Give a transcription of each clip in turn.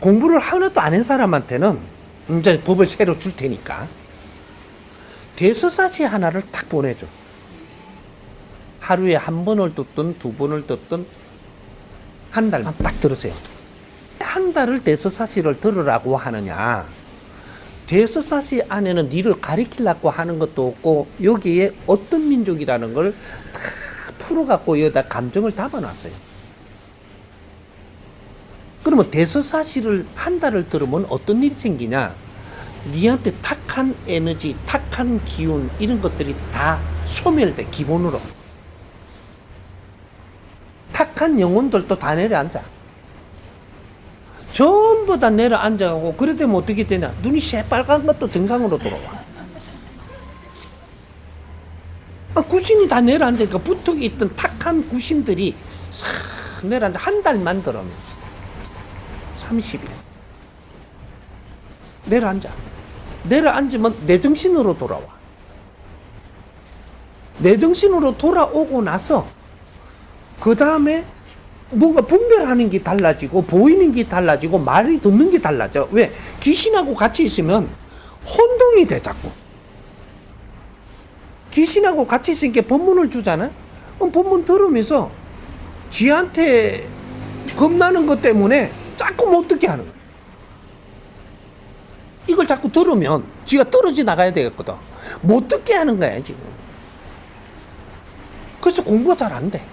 공부를 하나도 안 한 사람한테는 이제 법을 새로 줄 테니까 대서사시 하나를 탁 보내줘. 하루에 한 번을 듣든 두 번을 듣든 한 달만 딱 들으세요. 한 달을 대서사시를 들으라고 하느냐. 대서사시 안에는 니를 가리키려고 하는 것도 없고 여기에 어떤 민족이라는 걸 다 풀어갖고 여기다 감정을 담아놨어요. 그러면 대서사시를 한 달을 들으면 어떤 일이 생기냐? 니한테 탁한 에너지, 탁한 기운 이런 것들이 다 소멸돼 기본으로. 탁한 영혼들도 다 내려앉아. 전부 다 내려앉아가고 그래 되면 어떻게 되냐? 눈이 새빨간 것도 정상으로 돌아와. 아, 구신이 다 내려앉으니까 붙어 있던 탁한 구신들이 싹 내려앉아 한 달만 들으면 30일. 내려앉아. 내려앉으면 내 정신으로 돌아와. 내 정신으로 돌아오고 나서 그 다음에 뭔가 분별하는 게 달라지고 보이는 게 달라지고 말이 듣는 게 달라져. 왜? 귀신하고 같이 있으면 혼동이 돼 자꾸. 귀신하고 같이 있으니까 법문을 주잖아. 그럼 법문 들으면서 지한테 겁나는 것 때문에 자꾸 못 듣게 하는 거야. 이걸 자꾸 들으면 지가 떨어져 나가야 되겠거든. 못 듣게 하는 거야, 지금. 그래서 공부가 잘 안 돼.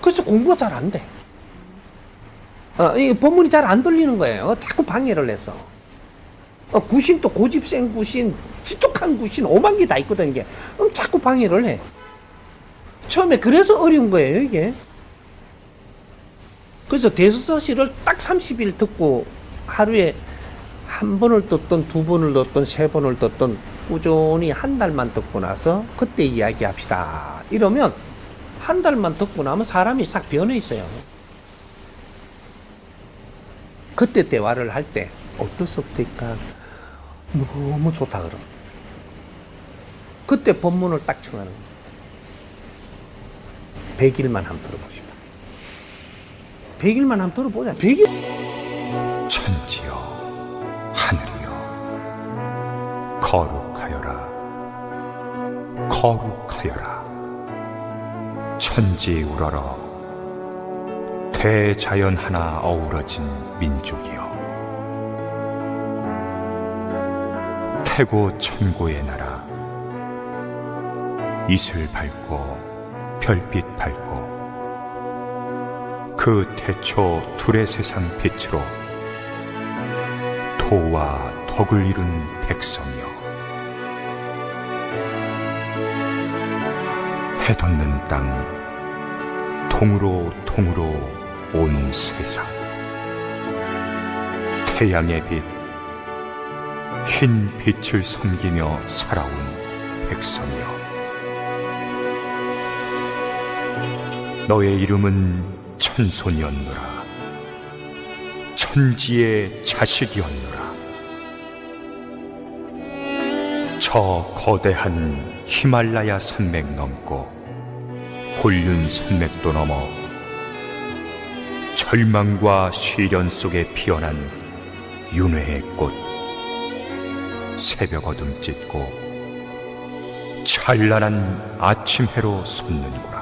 그래서 공부가 잘 안 돼. 어, 이 본문이 잘 안 들리는 거예요. 자꾸 방해를 해서. 어, 구신 또 고집센 구신, 지독한 구신, 오만 개 다 있거든, 이게. 그럼 자꾸 방해를 해. 처음에 그래서 어려운 거예요, 이게. 그래서 대수서시를 딱 30일 듣고 하루에 한 번을 듣던 두 번을 듣던 세 번을 듣던 꾸준히 한 달만 듣고 나서 그때 이야기합시다. 이러면 한 달만 듣고 나면 사람이 싹 변해 있어요. 그때 대화를 할 때 어떻습니까? 너무 좋다 그럼. 그때 법문을 딱 청하는 거예요. 100일만 한번 들어봅시다. 100일만 한번 들어보자. 100일. 천지여 하늘이여 거룩하여라 거룩하여라 천지 우러러 대자연 하나 어우러진 민족이여 태고 천고의 나라 이슬 밝고 별빛 밝고 그 태초 둘의 세상 빛으로 도와 덕을 이룬 백성이여. 해 돋는 땅 통으로 통으로 온 세상. 태양의 빛 흰 빛을 섬기며 살아온 백성이여. 너의 이름은 천손이었노라. 천지의 자식이었노라. 저 거대한 히말라야 산맥 넘고 홀륜 산맥도 넘어 절망과 시련 속에 피어난 윤회의 꽃 새벽 어둠 찢고 찬란한 아침 해로 솟는구나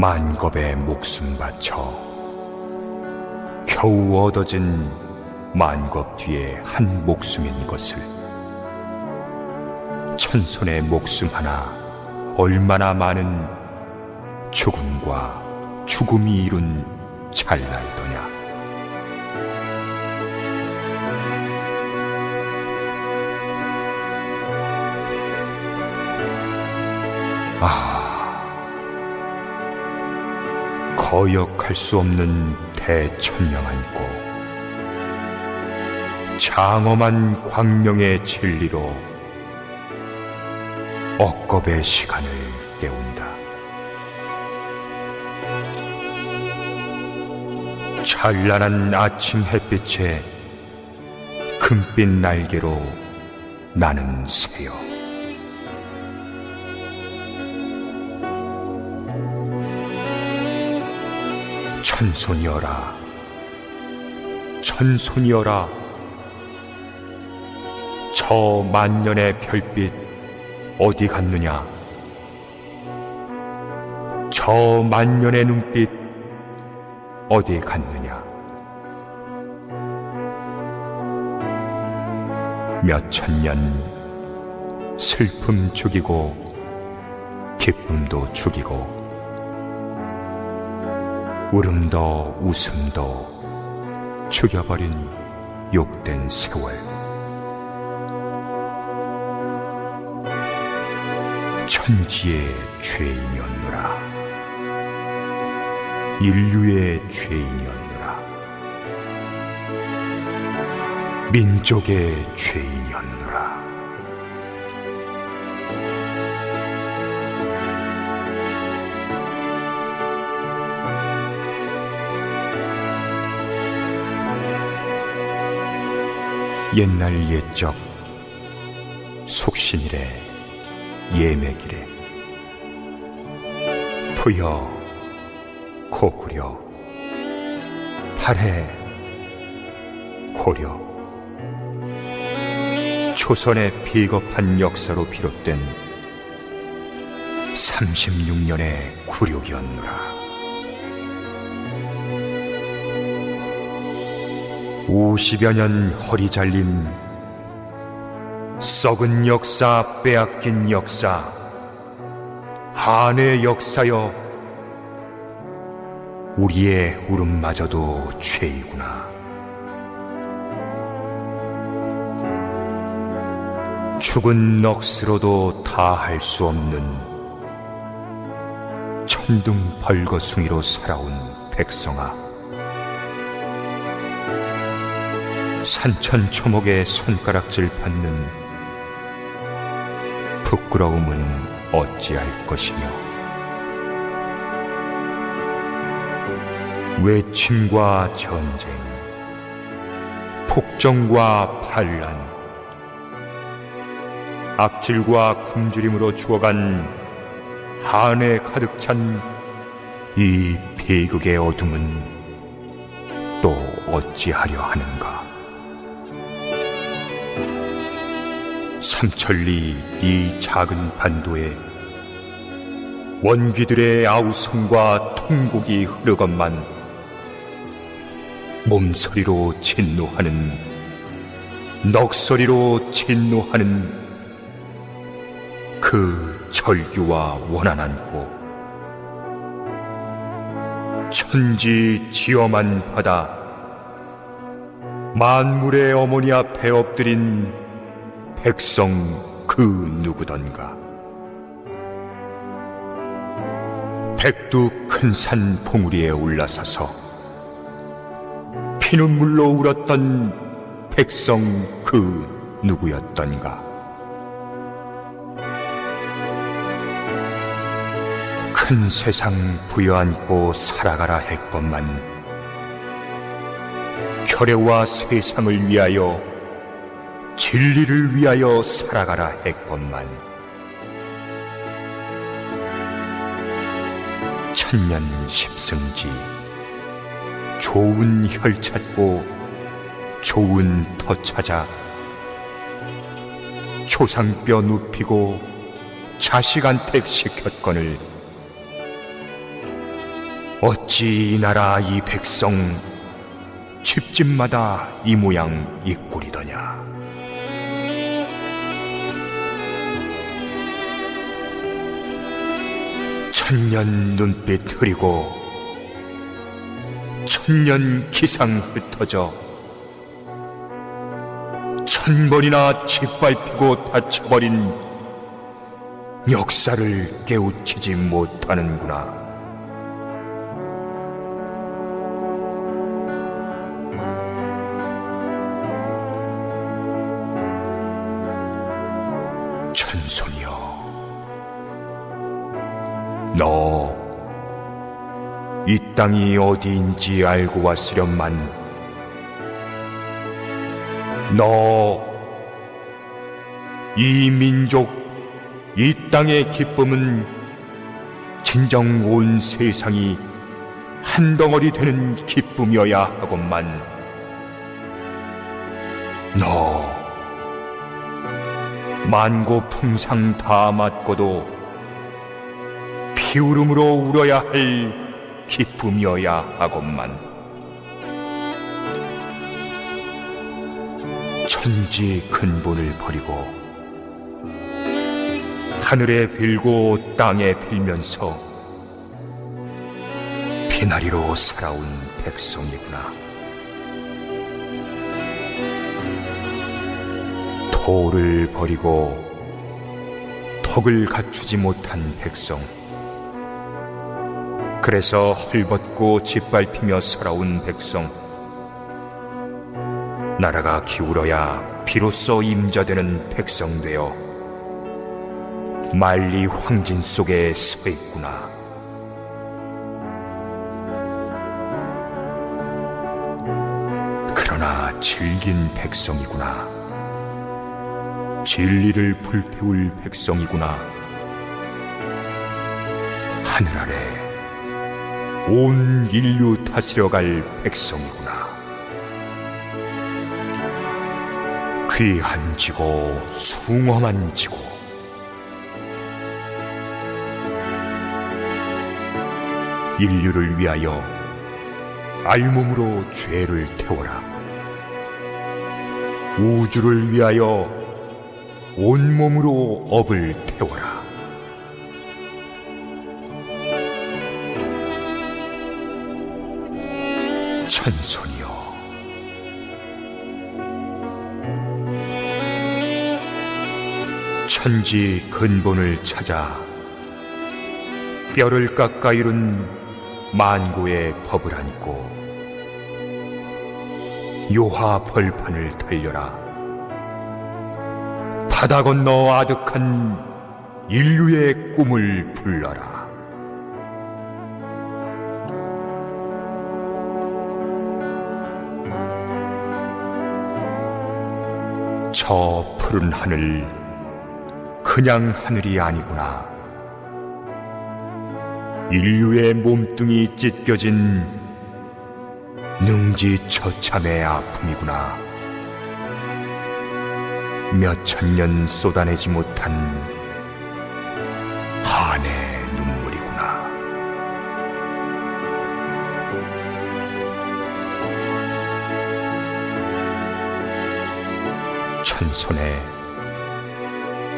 만겁의 목숨 바쳐 겨우 얻어진 만겁 뒤에 한 목숨인 것을 천손의 목숨 하나 얼마나 많은 죽음과 죽음이 이룬 찰나이더냐? 아 거역할 수 없는 대천명한 꽃 장엄한 광명의 진리로 억겁의 시간을 깨운다. 찬란한 아침 햇빛에 금빛 날개로 나는 새요. 천손이여라. 천손이여라. 저 만년의 별빛 어디 갔느냐? 저 만년의 눈빛 어디 갔느냐? 몇 천 년 슬픔 죽이고 기쁨도 죽이고 울음도 웃음도 죽여버린 욕된 세월. 천지의 죄인이었노라. 인류의 죄인이었노라. 민족의 죄인이었노라 옛날 옛적 속신이래 예매기래 부여 고구려 팔해 고려. 조선의 비겁한 역사로 비롯된 36년의 굴욕이었노라 50여 년 허리 잘린 썩은 역사 빼앗긴 역사 한의 역사여 우리의 울음마저도 죄이구나. 죽은 넋으로도 다 할 수 없는 천둥 벌거숭이로 살아온 백성아 산천초목의 손가락질 받는 부끄러움은 어찌할 것이며 외침과 전쟁 폭정과 반란 악질과 굶주림으로 죽어간 한에 가득 찬 이 비극의 어둠은 또 어찌하려 하는가 삼천리 이 작은 반도에 원귀들의 아우성과 통곡이 흐르건만 몸소리로 진노하는 넋소리로 진노하는 그 절규와 원한한고 천지 지엄한 바다 만물의 어머니 앞에 엎드린 백성 그 누구던가? 백두 큰 산 봉우리에 올라서서 피눈물로 울었던 백성 그 누구였던가? 큰 세상 부여안고 살아가라 했건만 결애와 세상을 위하여 진리를 위하여 살아가라 했건만. 천년 십승지 좋은 혈 찾고 좋은 터 찾아 초상뼈 눕히고 자식한테 시켰거늘 어찌 이 나라 이 백성 집집마다 이 모양 이 꼴이더냐 천년 눈빛 흐리고 천년 기상 흩어져 천 번이나 짓밟히고 다쳐버린 역사를 깨우치지 못하는구나. 너 이 땅이 어디인지 알고 왔으련만 너 이 민족 이 땅의 기쁨은 진정 온 세상이 한 덩어리 되는 기쁨이어야 하건만 너 만고 풍상 다 맞고도 피울음으로 울어야 할 기쁨이어야 하건만 천지 근본을 버리고 하늘에 빌고 땅에 빌면서 피나리로 살아온 백성이구나. 토를 버리고 턱을 갖추지 못한 백성. 그래서 헐벗고 짓밟히며 살아온 백성. 나라가 기울어야 비로소 임자되는 백성 되어 만리 황진 속에 서 있구나. 그러나 질긴 백성이구나. 진리를 불태울 백성이구나. 하늘 아래 온 인류 다스려 갈 백성이구나. 귀한 지고 숭엄한 지고 인류를 위하여 알몸으로 죄를 태워라. 우주를 위하여 온몸으로 업을 태워라. 천손이여. 천지 근본을 찾아 뼈를 깎아 이룬 만고의 법을 안고 요하 벌판을 달려라. 바다 건너 아득한 인류의 꿈을 불러라 저 푸른 하늘 그냥 하늘이 아니구나. 인류의 몸뚱이 찢겨진 능지 처참의 아픔이구나. 몇 천 년 쏟아내지 못한 천손에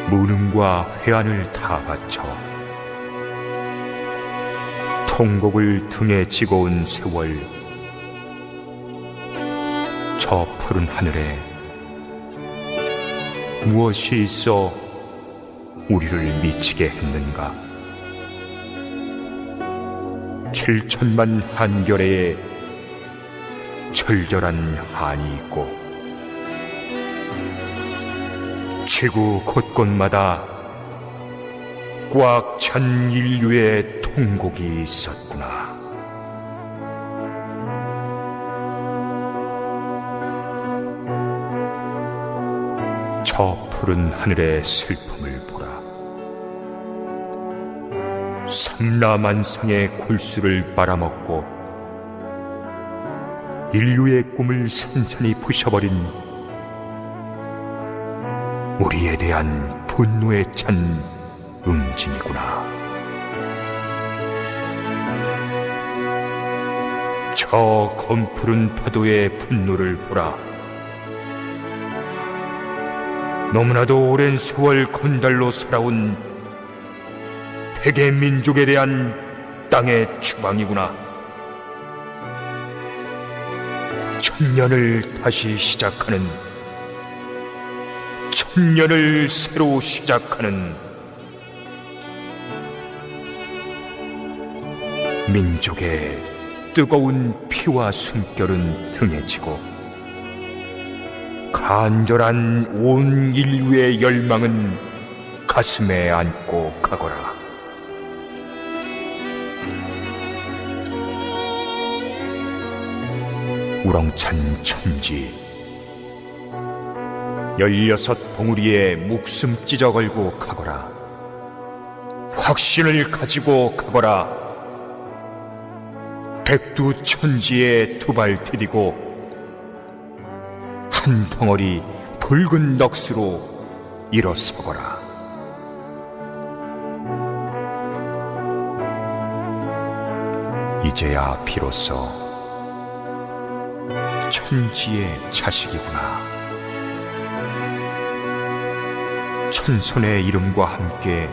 무능과 회한을 다 바쳐 통곡을 등에 지고 온 세월 저 푸른 하늘에 무엇이 있어 우리를 미치게 했는가? 칠천만 한결에 절절한 한이 있고 지구 곳곳마다 꽉 찬 인류의 통곡이 있었구나. 저 푸른 하늘의 슬픔을 보라. 삼라만상의 골수를 빨아먹고 인류의 꿈을 산산히 부셔버린 우리에 대한 분노에 찬 응징이구나. 저 검푸른 파도의 분노를 보라. 너무나도 오랜 세월 건달로 살아온 백의 민족에 대한 땅의 추방이구나. 천년을 다시 시작하는 천년을 새로 시작하는 민족의 뜨거운 피와 숨결은 등에 지고 간절한 온 인류의 열망은 가슴에 안고 가거라. 우렁찬 천지 열여섯 봉우리에 목숨 찢어 걸고 가거라. 확신을 가지고 가거라. 백두 천지에 두 발 디디고 한 덩어리 붉은 넋으로 일어서거라. 이제야 비로소 천지의 자식이구나. 천손의 이름과 함께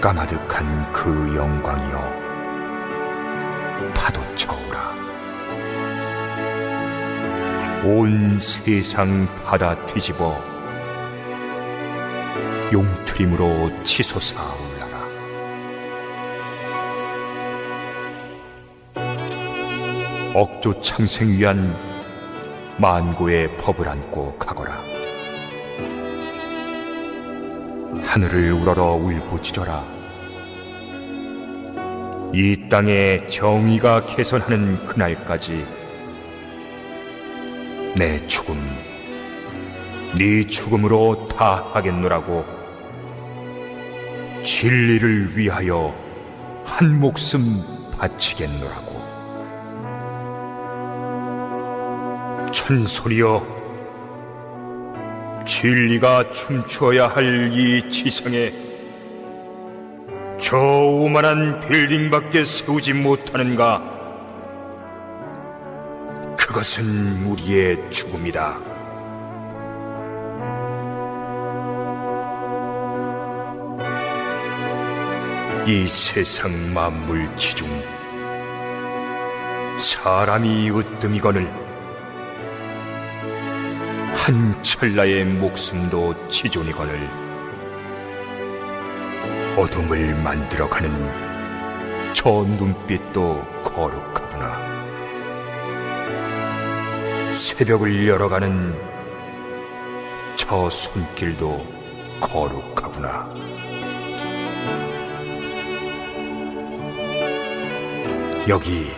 까마득한 그 영광이여 파도쳐오라. 온 세상 바다 뒤집어 용트림으로 치솟아 올라라. 억조 창생 위한 만고의 법을 안고 가거라. 하늘을 우러러 울부짖어라. 이 땅에 정의가 개선하는 그날까지 내 죽음, 네 죽음으로 다 하겠노라고 진리를 위하여 한 목숨 바치겠노라고. 천소리여, 진리가 춤추어야 할 이 지상에 저 오만한 빌딩밖에 세우지 못하는가? 그것은 우리의 죽음이다. 이 세상 만물 지중 사람이 으뜸이거늘 한 찰나의 목숨도 지존이거늘 어둠을 만들어가는 저 눈빛도 거룩하구나. 새벽을 열어가는 저 손길도 거룩하구나. 여기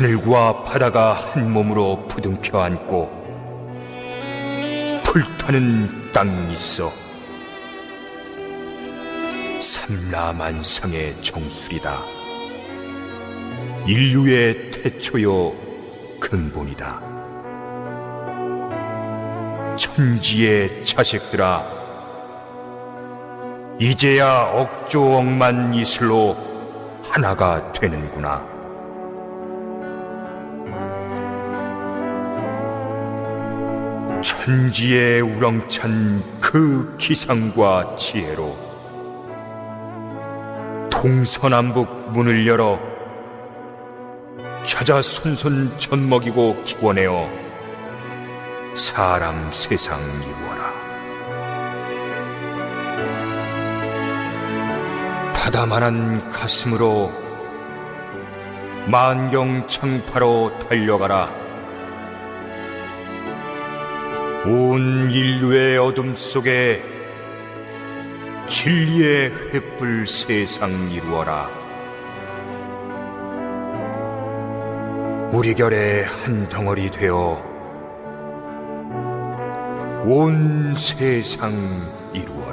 하늘과 바다가 한 몸으로 부둥켜 안고 불타는 땅이 있어 삼라만상의 정수리다 인류의 태초요 근본이다 천지의 자식들아 이제야 억조 억만 이슬로 하나가 되는구나. 천지의 우렁찬 그 기상과 지혜로 동서남북 문을 열어 찾아 손손 젖먹이고 기원하여 사람 세상 이루어라. 바다만한 가슴으로 만경 창파로 달려가라. 온 인류의 어둠 속에 진리의 횃불 세상 이루어라. 우리 결에 한 덩어리 되어 온 세상 이루어라.